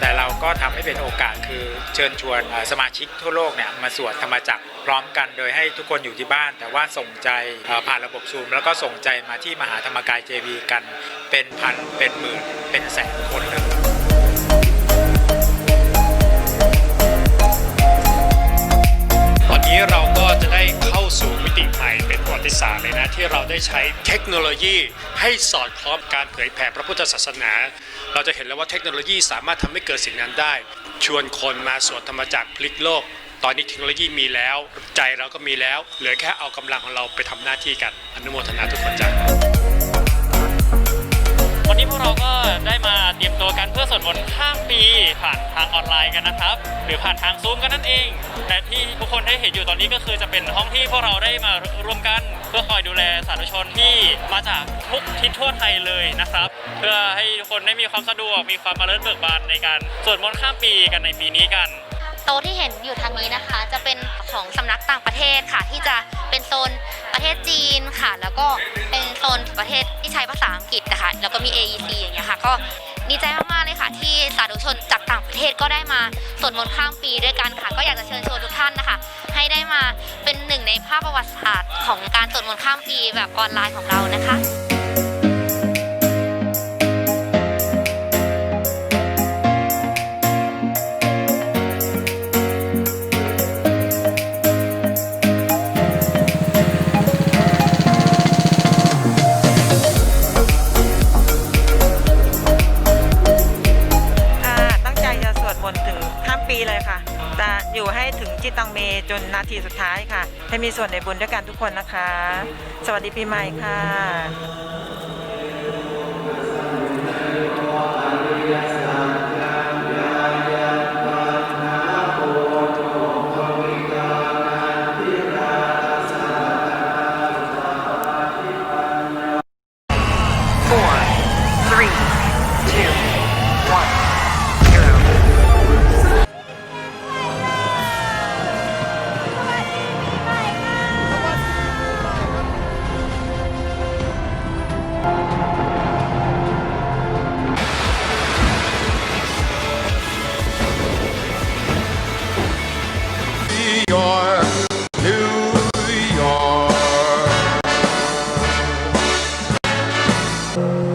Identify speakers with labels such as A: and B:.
A: แต่เราก็ทำให้เป็นโอกาสคือเชิญชวนสมาชิกทั่วโลกเนี่ยมาสวดธรรมจักรพร้อมกันโดยให้ทุกคนอยู่ที่บ้าน แต่ว่าส่งใจผ่านระบบซูม แล้วก็ส่งใจมาที่มหาธรรมกายเจวีกัน เป็นพันเป็นหมื่นเป็นแสนคนเลย
B: การที่เราได้ใช้เทคโนโลยีให้สอดคล้องการเผยแผ่พระพุทธศาสนา เราจะเห็นแล้วว่าเทคโนโลยีสามารถทำให้เกิดสิ่งนั้นได้ ชวนคนมาสวดธรรมจักรพลิกโลก ตอนนี้เทคโนโลยีมีแล้ว ใจเราก็มีแล้ว เหลือแค่เอากำลังของเราไปทำหน้าที่กันอนุโมทนาทุกคนจ้า
C: ไลน์กันนะครับ หรือผ่านทางซูมกันนั่นเองและที่ทุกคนได้เห็นอยู่ตอนนี้ก็คือจะเป็นห้องที่พวกเราได้มารวมกัน เพื่อคอยดูแลสาธุชนที่มาจากทุกทิศทั่วไทยเลยนะครับ เพื่อให้ทุกคนได้มีความสะดวกมีความมาเลิศเบิกบานในการสวดมนต์ข้ามปีกันในปีนี้กัน
D: โต๊ะที่เห็นอยู่ทางนี้นะคะ จะเป็นของสำนักต่างประเทศค่ะ ที่จะเป็นโซนประเทศจีนค่ะ แล้วก็เป็น นประเทศที่ใช้ภาษาอังกฤษนะคะแล้วก็มี AEC อย่างเงี้ยค่ะก็ดีใจมากๆเลยค่ะ ที่สาธุชนจากต่างประเทศก็ได้มาสวดมนต์ข้ามปีด้วยกันค่ะ ก็อยากจะเชิญชวนทุกท่านนะคะ ให้ได้มาเป็นหนึ่งในภาพประวัติศาสตร์ของการสวดมนต์ข้ามปีแบบออนไลน์ของเรานะคะ
E: ชิตังมีจนนาทีสุดท้ายค่ะ ให้มีส่วนในบุญด้วยกันทุกคนนะคะ สวัสดีปีใหม่ค่ะ four three two Thank you.